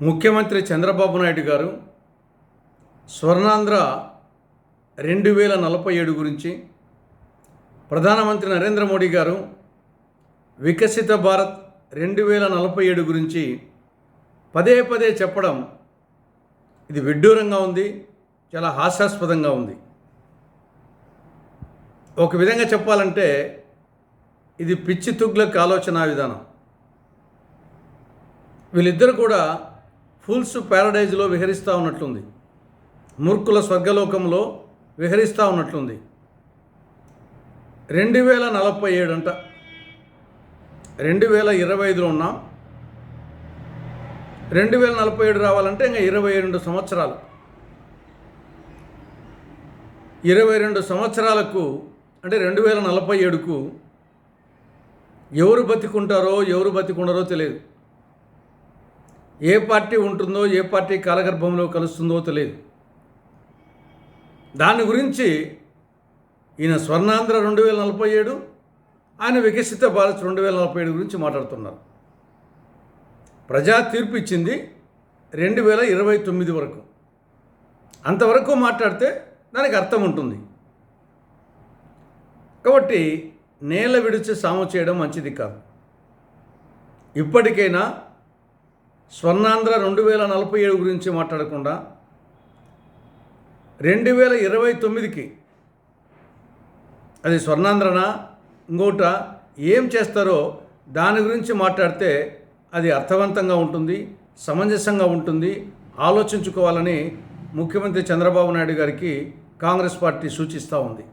ముఖ్యమంత్రి చంద్రబాబు నాయుడు గారు స్వర్ణాంధ్ర రెండు వేల నలభై ఏడు గురించి ప్రధానమంత్రి నరేంద్ర మోడీ గారు వికసిత భారత్ రెండు వేల నలభై ఏడు గురించి పదే పదే చెప్పడం ఇది విడ్డూరంగా ఉంది చాలా హాస్యాస్పదంగా ఉంది. ఒక విధంగా చెప్పాలంటే ఇది పిచ్చి తుగ్లక్ ఆలోచన విధానం. వీళ్ళిద్దరు కూడా ఫూల్స్ ప్యారడైజ్లో విహరిస్తూ ఉన్నట్లుంది. మూర్ఖుల స్వర్గలోకంలో విహరిస్తూ ఉన్నట్లుంది. రెండు వేల నలభై ఏడు అంట రెండు వేల ఇరవై ఐదులో ఉన్నాం. రెండు వేల నలభై ఏడు రావాలంటే ఇంకా ఇరవై రెండు సంవత్సరాలు. ఇరవై రెండు సంవత్సరాలకు అంటే రెండు వేల నలభై ఏడుకు ఎవరు బతికుంటారో ఎవరు బతికుండరో తెలియదు. ఏ పార్టీ ఉంటుందో ఏ పార్టీ కాలగర్భంలో కలుస్తుందో తెలియదు. దాని గురించి ఈయన స్వర్ణాంధ్ర రెండు వేల నలభై ఏడు ఆయన వికసిత భారత్ రెండు వేల నలభై ఏడు గురించి మాట్లాడుతున్నారు. ప్రజా తీర్పు ఇచ్చింది రెండు వేల ఇరవై తొమ్మిది వరకు. అంతవరకు మాట్లాడితే దానికి అర్థం ఉంటుంది. కాబట్టి నేల విడిచి సాము చేయడం మంచిది కాదు. ఇప్పటికైనా స్వర్ణాంధ్ర రెండు వేల నలభై ఏడు గురించి మాట్లాడకుండా రెండు వేల ఇరవై తొమ్మిదికి అది స్వర్ణాంధ్రనా? ఇంకోట ఏం చేస్తారో దాని గురించి మాట్లాడితే అది అర్థవంతంగా ఉంటుంది సమంజసంగా ఉంటుంది ఆలోచించుకోవాలని ముఖ్యమంత్రి చంద్రబాబు నాయుడు గారికి కాంగ్రెస్ పార్టీ సూచిస్తూ ఉంది.